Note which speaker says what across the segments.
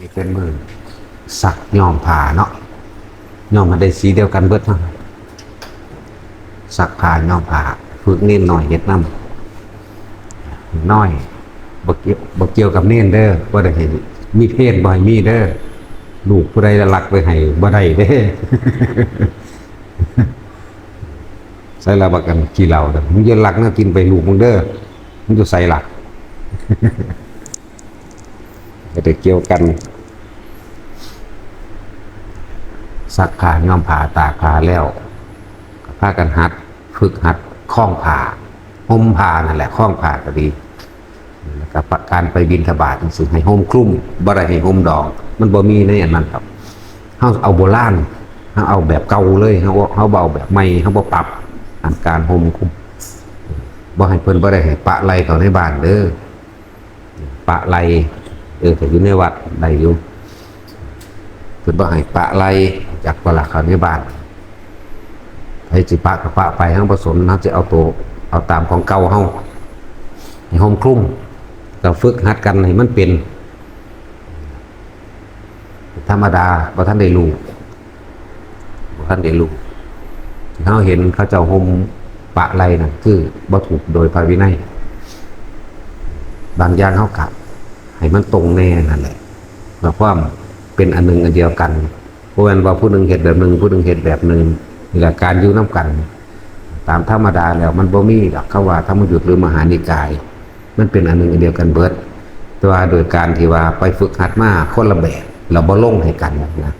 Speaker 1: นี่เป็นมือสักย้อมผ้าเนาะย้อมมาได้สีเดียวกันเบิดเนาะสักผ้าย้อมผ้าฝึกเน้นหน่อยเฮ็ดน้ำน้อยบ่เกี่ยวบ่เกี่ยวกับเน้นเด้อบ่ได้เห็นมีเพศบ่ให้มีเด้อลูกผู้ใดรักไปให้บ่ได้เด้ใส่ละบักกันกี่เหล่าเด้อมึงอย่ารักนะกินไปลูกมึงเด้อมึงจะใส่หลักก็จะเกี่ยวกัน สักขาย่อมผ่าตากผ่าแล้วพากันหัดฝึกหัดคล้องผ่าห่มผ่านั่นแหละคล้องผ่าก็ดีแล้วก็การไปบินทบาทจังให้ห่มคลุ้มบ่ได้ให้ห่มดอง มันบ่มีในอันนั้นครับเฮาเอาโบราณเฮาเอาแบบเก่าเลยเฮาเฮาเบเอาแบบใหม่เฮาบ่ปรับอันการห่มคลุ้มบ่ให้เพิ่นบ่ได้ให้ปะไหลเขาในบ้านเด้อปะไหลเออแต่อยู่ในวัดได้อยู่เพิ่นบ่ให้ปะไล จากปลักเขาในบ้านให้สิปะกับปะไปทั้งผสมเฮาจะเอาตัวเอาตามของเก่าเฮาให้ห่มคลุ้มก็ฝึกหัดกันให้มันเป็น ธรรมดาบ่ทันได้รู้บ่ทันได้รู้เฮาเห็นเขาเจ้าห่มปะไล่น่ะคือบ่ถูกโดยพระวินัยบางอย่างเฮากะให้มันตรงแน่นั่นแหละหมายความเป็นอันหนึ่งอันเดียวกัน ราะว่าผู้หนึ่งเหตุแบบหนึ่งผู้หนึ่งเหตุแบบหนึ่งนี่แหละการอยู่น้ากัน ตามธรรมดาแล้ว มันบ่มีหลักเขาว่าธรรมยุทธ์หรือมหานิกาย มันเป็นอันหนึ่งอันเดียวกันเบิดแต่ว่าโดยการที่ว่าไปฝึกหัดมาคนละแบบเราบ่ลงให้กันนะ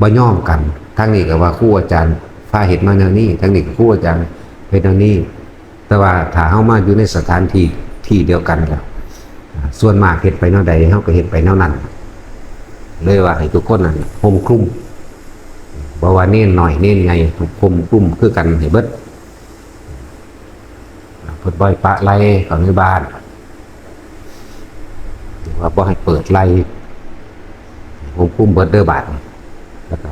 Speaker 1: บ่ย่อมกัน ทั้งนี้ก็ว่าครูอาจารย์ฟ้าเห็ดมาแนวนี้ ทั้งนี้ก็ครูอาจารย์เป็นแนวนี้ แต่ว่าถ้าเฮามาอยู่ในสถานที่ที่เดียวกันแล้วส่วนมากเฮ็ดไปแนวใดเฮาก็เฮ็ดไปแนวนั้น เลยว่าให้ทุกคนนั่นห่มคลุ้มบอกว่าเน้นหน่อยเน้นไงห่มคลุ้มคือกันให้เบิดเปิดบ่อยปะไล่ของในบ้านว่าบ่ให้เปิดไล่ห่มคลุ้มเบิดเด้อบาดแล้วก็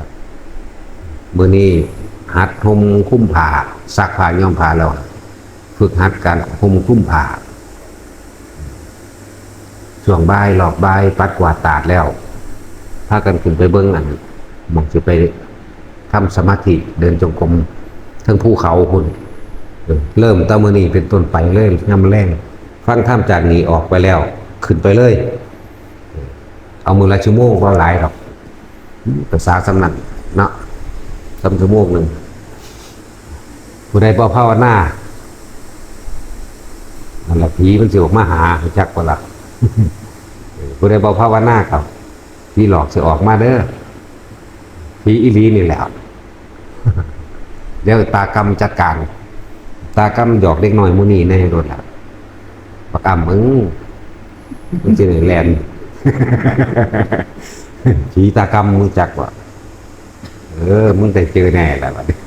Speaker 1: มื้อนี้หัดห่มคลุ้มผ้าซักผ้าย้อมผ้าแล้วฝึกหัดการห่มคลุ้มผ้าช่วงบ่ายหลอกบ่ายปัดกวาดตาดแล้วากันขึ้นไปเบิ้องอันมองจะไปทำสมาธิเดินจงกรมทั้งภูเขาคุณเริ่มตะมือนีเป็นต้นไปเลยย่ำแรงฟังท่ามจากนี้ออกไปแล้ว ขึ้นไปเลย เอามือละชั่วโมงก็หลายหรอกภาษาสำนักเนาะสำชั่วโมงหนึ่งผู้ใดบ่ภาวนานั่นแหละผีมันสิออกมาหาจักกว่าละผู้ใดบ่ภาวนาครับ พี่หลอกจะออกมาเด้อพี่อีลีนี่แหละเดี๋ยวตากรรมจัดการ ตากรรมหยอกเล็กน้อยมูนี่แน่รถละประกรรมมึงมึงจะไหนแลนผีตากรรมมึงจักว่าเออ มึงได้เจอแน่แหละบัดนี้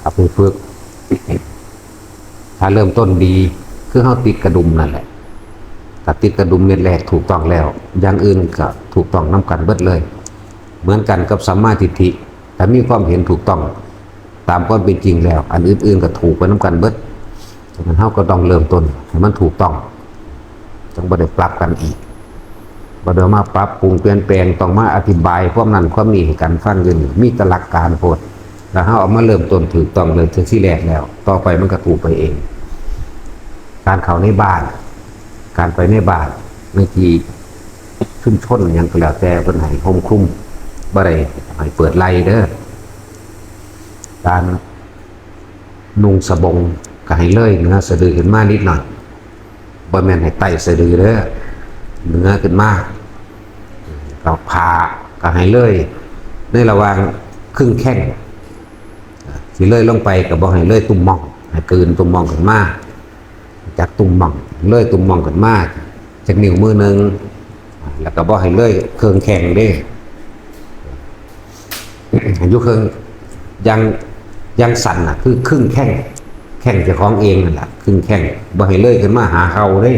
Speaker 1: เอาไปฝึก ถ้าเริ่มต้นดี คือเขาติดกระดุมนั่นแหละถ้าติดกระดุมเม็ดแรกถูกต้องแล้ว อย่างอื่นก็ถูกต้องน้กันเบิดเลย เหมือนกันกับสัมมาทิฏฐิแต่มีความเห็นถูกต้อง ตามความเป็นจริงแล้ว อันอื่นๆก็ถูกไปน้กันเบิดฉะนั้นเขาก็ต้องเริ่มต้นให้มันถูกต้องต้องบ่ได้ปรับกันอีกบ่ได้มาปรับปรุงเปลี่ยนแปลงต้องมาอธิบายความนั้นความนี้ให้กันฟังกันมีตลักการโพดแล้วเขาเอามาเริ่มต้นถูกต้องเลยถึงที่แรกแล้ว ต่อไปมันก็ถูกไปเอง การเข้าในบ้าน การไปในบ้านในที่ชุ่มชนหยังก็แล้วแต่เพิ่นให้ห่มคลุ้มบ่ได้ให้เปิดไล่เด้อการนุ่งสบงก็ให้เลยเนื้อสะดือขึ้นมานิดหน่อยบ่แม่นให้ไต่สะดือเด้อเนื้อขึ้นมาก็ผ่าก็ให้เลยในระหว่างครึ่งแข้งสิเลยลงไปก็บ่ให้เลยตุ่มมองให้กลืนตุ่มมองขึ้นมา จากตุ่มหม่องเลื่อยตุ่มหม่องกันมากจากนิ้วมือหนึ่งแล้วก็บ่ให้เลื่อยเครื่องแข็งด้อายุเครื่องยังยังสั่นอะ คือครึ่งแข้งแข้งจะของเองนั่นแหละครึ่งแข้งบ่ให้เลื่อยขึ้นมาหาเขาเด้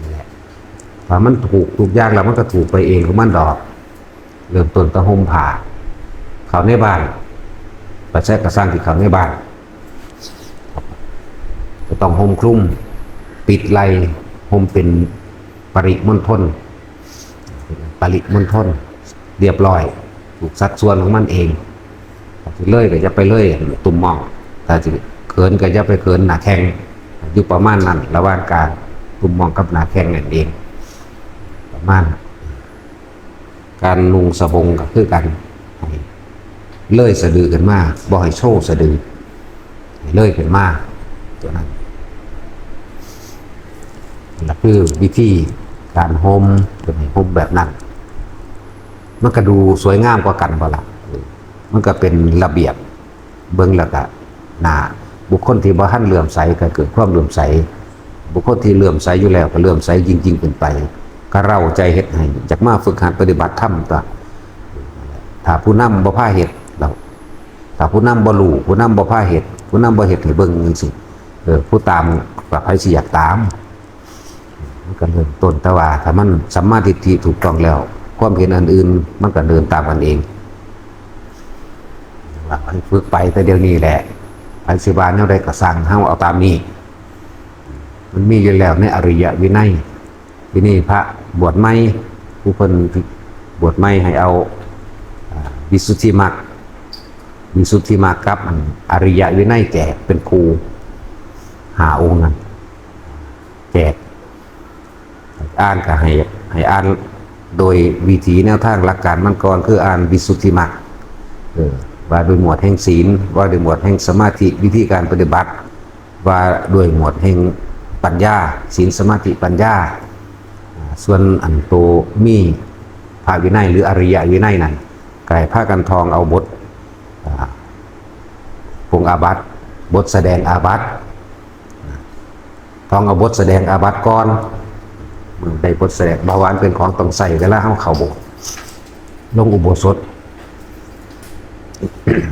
Speaker 1: นั่นแหละพอมันถูกถูกยางแล้วมันก็ถูกไปเองของมันดอก เริ่มต้นตะหมผ่าเขาในบ้านประแทกกระสร้างที่เขาในบ้าน ต้องห่มคลุ้มปิดไหลห่มเป็นปริมณฑลปริมณฑลเรียบร้อย ถูกสัดส่วนของมันเองถ้าสิเลยก็จะไปเลยตุ่มหมองถ้าสิเขินก็จะไปเขินหนาแข้งอยู่ประมาณนั้นระหว่างกลารตุ่มหมองกับหนาแข้งนั่นเอง ประมาณ การนุงสบงก็คือกันเลื่อยสะดือกันมากบ่ให้โชว์สะดือเลื่อยกันมากตัวนั้น นั่นคือวิธีการโฮมเป็นห้โฮมแบบนั้น มันก็ดูสวยงามกว่ากันเปล่ามันก็เป็นระเบียบเบิ้องแล้วก็หนาบุคคลที่บ่ทันเลื่อมใสก็เกิดความเลื่อมใส บุคคลที่เลื่อมใสอยู่แล้วก็เลื่อมใสจริงๆขึ้นไป ก็เราใจเฮ็ดให้จากมาฝึกหัดปฏิบัติธรรมตัวถ้าผู้นำบ่พาเฮ็ดเราถ้าผู้นำบ่รู้ผู้นำบ่พาเฮ็ดผู้นำบ่เฮ็ดให้เบิ่งจังซี่เออผู้ตามก็ไผสิอยากตาม ก็เริ่มต้นแต่ว่าถ้ามันสัมมาทิฏฐิถูกต้องแล้ว ความเห็นอันอื่นมันก็เดินตามกันเองว่าให้ฝึกไปแต่เดี๋ยวนี้แหละอันสิบานแนวใดก็สั่งเฮาเอาตามนี้ มันมีอยู่แล้วในอริยวินัยที่นี่พระบวชไม่ผู้เพิ่นบวชไม่ให้เอาวิสุทธิมรรควิสุทธิมรรคกับอันอริยวินัยแจกเป็นครูหาองค์นั้นแจก อ่านก็ให้ให้อ่านโดยวิธีแนวทางหลักการมันก่อนคืออ่านวิสุทธิมรรคว่าโดยหมวดแห่งศีล ว่าโดยหมวดแห่งสมาธิวิธีการปฏิบัติ ว่าโดยหมวดแห่งปัญญาศีลสมาธิปัญญา ส่วนอันโตมีภาวินัยหรืออริยวินัยนั้นกายผ้ากันทองเอาบทอ่าปงอาบัตบทแสดงอาบัตทองเอาบทแสดงอาบัตก่อน มือได้บทแสดงบาวานเป็นของต้องใส่เวลาเข้าเขาบสถ์ลงอุโบสถ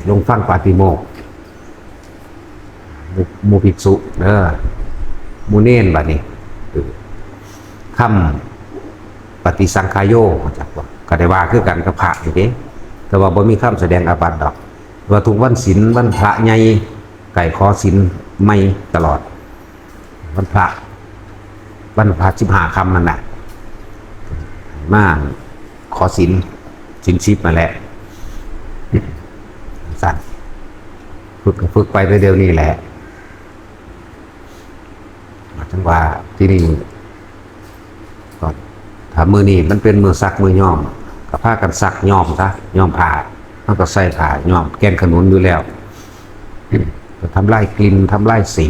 Speaker 1: ลงฟังปาติโมกข์หมู่หมูภิกษุเด้อหมูเน่นบัดนี้คำปฏิสังขายโยจากว่าก็ได้ว่าคือกันกับพระอยู่เด้แต่ว่าบ่มีคำแสดงอาบัติดอกว่าทุกวันศีลวันพระใหญ่ไก่คอศีลไม่ตลอด วันพระ วันพระสิบห้าคำนั่นแหละมาขอสินสินชิปมาแหละสั่นฝึกฝึกไปเร็วนี่แหละจังว่าที่นี่ก็ถ้ามือนี่มันเป็นมือซักมือย่อมก็ผ้ากันซักย่อมซะย่อมผ่ามันก็ใส่ผ่าย่อมแกงขนุนอยู่แล้วทำลายกลิ่นทำลายสี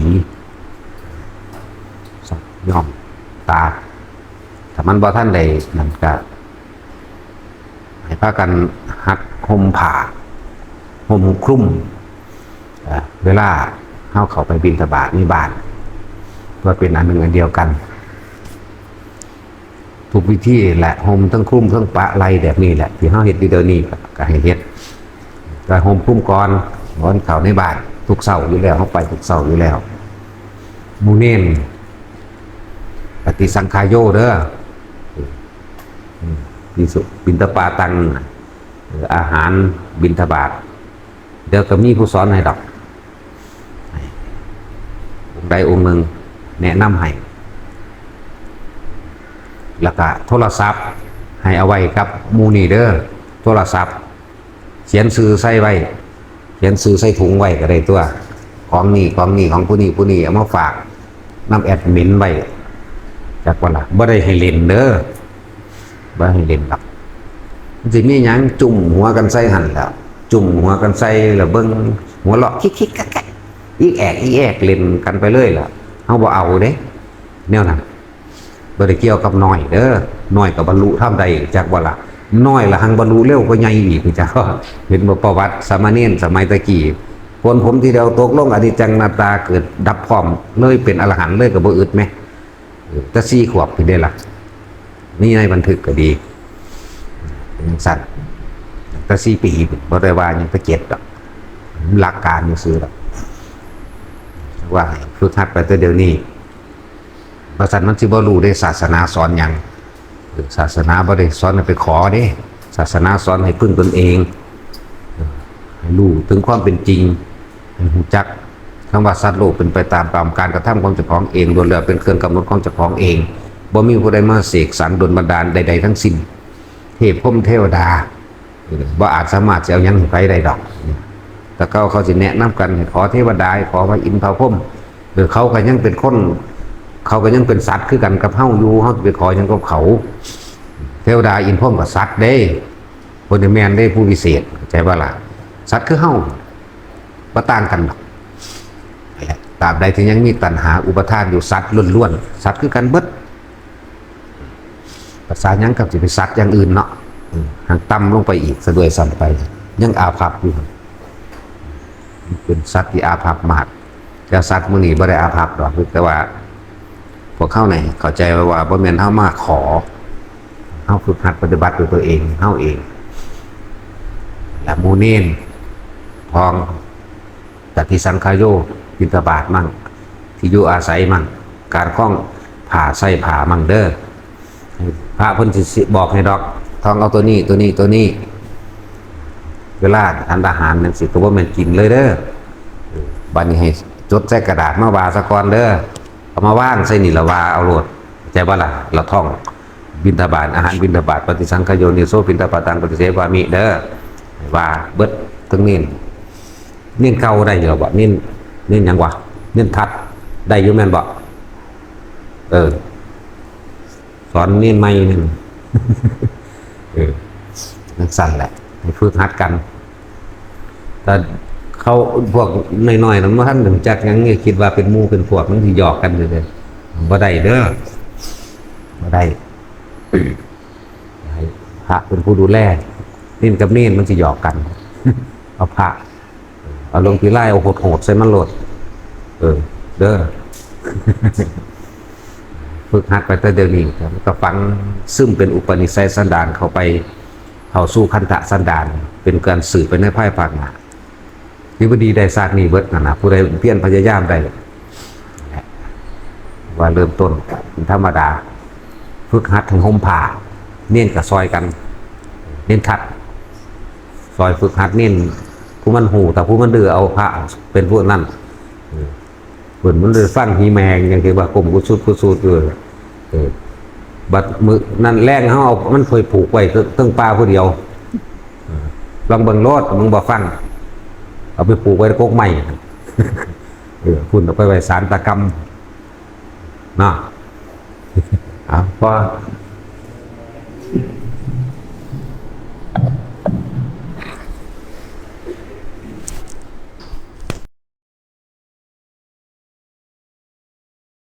Speaker 1: สักย่อม ตาถ้ามันบ่ท่านใดนั่นก็ให้พากันหัดห่มผ้าห่มคลุ้มเวลาเข้าเขาไปบินทบาทในบ้านเพื่อเป็นอันหนึ่งอันเดียวกัน ทุกวิธีแหละห่มทั้งคลุ้มทั้งปะไรแบบนี้แหละ ที่เขาเห็ดดีเดยวนี้ก็ให้เห็ดก็ห่มคลุ้มก่อนนอนเขาในบ้านทุกเสาอยู่แล้วเข้าไปทุกเสาอยู่แล้วมูเน่น ปิสังขายโยเด้ออืมบิสุบินตปาตัง อาหารบินทบาท เดี๋ยวก็มีผู้สอนให้ดอกองค์ใดองค์หนึ่งแนะนำให้แล้วก็โทรศัพท์ให้เอาไว้ครับมูนีเด้อโทรศัพท์ เขียนซื้อใส่ไว้ เขียนซื้อใส่ถุงไว้ก็ได้ตัว ของนี่ของนี่ของผู้นี้ผู้นี้เอามาฝากน้ำแอดมินไว้ จากว่าล่ะบ่ได้ให้เล่นเด้อบ่ให้เล่นหรอกมันสิมีหยังจุ่มหัวกันใส่หันแล้ว จุ่มหัวกันใส่แล้วเบิ่งหัวเราะคิกๆกักๆอีแอกอีแอกเล่นกันไปเลยล่ะเฮาบ่เอาเด้แนวนั้นบ่ได้เกี่ยวกับน้อยเด้อน้อยกับบรรลุทำได้จากว่าล่ะน้อยละหังบรรลุเร็วกว่าใหญ่อีกจักว่าเห็นบ่ประวัติสามเณรสมัยตะกี้คนผมที่เดียวตกลงอนิจจังนาตาเกิดดับพร้อมเลยเป็นอรหันต์เลยก็บ่อึดแหม แต่สี่ขวบพี่ได้ละนี่ในบันทึกก็ดีเป็นสัตว์แต่สี่ปีบริวารยังไปเจ็ดดอกหลักการยู่ซื้อดอกว่าให้ฝึกหัดไปแต่เดี๋ยวนี้ประสันมันสิบ่รู้ได้ศาสนาสอนหยังศาสนาบ่ได้สอนไปขอเด้ศาสนาสอนให้พึ่งตนเองให้รู้ถึงความเป็นจริงให้รู้จัก คำว่าสัตว์โลกเป็นไปตามกรรมการกระทำของเจ้าของเองโดยแล้วเป็นเครื่องกำหนดของเจ้าของเองบ่มีผู้ใดมาเสกสรรดลบันดาลใด ๆ ทั้งสิ้นเทพพมเทวดาบ่อาจสามารถจะเอายังไปได้ดอกแต่เขาเขาสิแนะนำกันขอเทวดาขอพระอินทร์พระพรมหรือเขาก็ยังเป็นคน เขาก็ยังเป็นสัตว์คือกันกับเฮาอยู่เฮาไปขอยังกับเขา เทวดาอินทร์พรมกับสัตว์เด้คนแมนได้ผู้วิเศษใจว่าล่ะสัตว์คือเฮาบ่ต่างกันดอก ตราบใดที่ยังมีตัณหาอุปทานอยู่สัตว์ล้วนๆสัตว์คือกันเบิดภาษายังกับสิไปสัตว์อย่างอื่นเนาะหางต่ำลงไปอีกสะดวยซ้ำไป ยังอาภัพอยู่เป็นสัตว์ที่อาภัพมากแต่สัตว์มื้อนี้บ่ได้อาภัพดอกแต่ว่าพวกเข้าไหนเข้าใจว่าบ่แม่นเฮามาขอเฮาฝึกหัดปฏิบัติด้วยตัวเองเฮาเองและมูเนนทองตติสังคายโย บินตบาทมั่ง ที่อยู่อาศัยมั่ง การคล้องผ่าใส่ผ่ามั่งเด้อพระพิ่นสิบอกให้ดอกทองเอาตัวนี้ตัวนี้ตัวนี้ เวลาทานอาหารนั่นสิก็บ่แม่นกินเลยเด้อบัดนี้ให้จดใส่กระดาษมาวาสะกอนเด้อเอามาว่างใส่นี่ละวาเอาโหลดใจบ่ล่ะเราท่องบินทบาทอาหารบินทบาทปฏิสังขโยนิโสบินทบาตังปฏิเสวามิเด้อว่าเบิดทั้งนี้เน้นเก่าได้อยู่แล้วบ่เน้น เน้นยังวะเน้นทัดได้ยู่แม่นบ่เออ สอนเน้นใหม่นึงเออนักสั่นแหละให้ฝึกหัดกันแต่เขาพวกน้อยๆนั้นว่าท่านหนึ่งจักยังเนี่ยคิดว่าเป็นมู่เป็นพวกมันที่หยอกกันอยู่เลยบ่ได้เด้อบ่ได้พระเป็นผู้ดูแลนิ่นกับนิ่นมันจะหยอกกันเอาพระ เอาลงพีไล่เอาโหดโหดๆใส่มันโหลด เออ เด้อฝึกหัดไปแต่เดี๋ยวนี้ครับก็ฟังซึมเป็นอุปนิสัยสันดานเข้าไปเข้าสู่คันตะสันดาน เป็นการสื่อไปในภายภาคหน้าที่บดีได้ซากนี้เบิดนะนะผู้ใดเพียรพยายามได้ว่าเริ่มต้นธรรมดา ฝึกหัดถึงห่มผ้าเน้นกับซอยกัน เน้นทัด ซอยฝึกหัดเน้น ผู้มันหูแต่ผู้มันเดือเอาพระเป็นพวกนั่นเหมือนมันเลยฟังฮีแมงอย่างที่ว่ากลมกุสุดกุสุดเออเออบัดมือนั่นแรงเขาเอามันเคยผูกไว้ตั้งปลาผู้เดียวลองเบิ่งโลดมึงบ่ฟังเอาไปผูกไว้กกใหม่เออคุณเอาไปไว้สารตะกรรมนะเอาพอ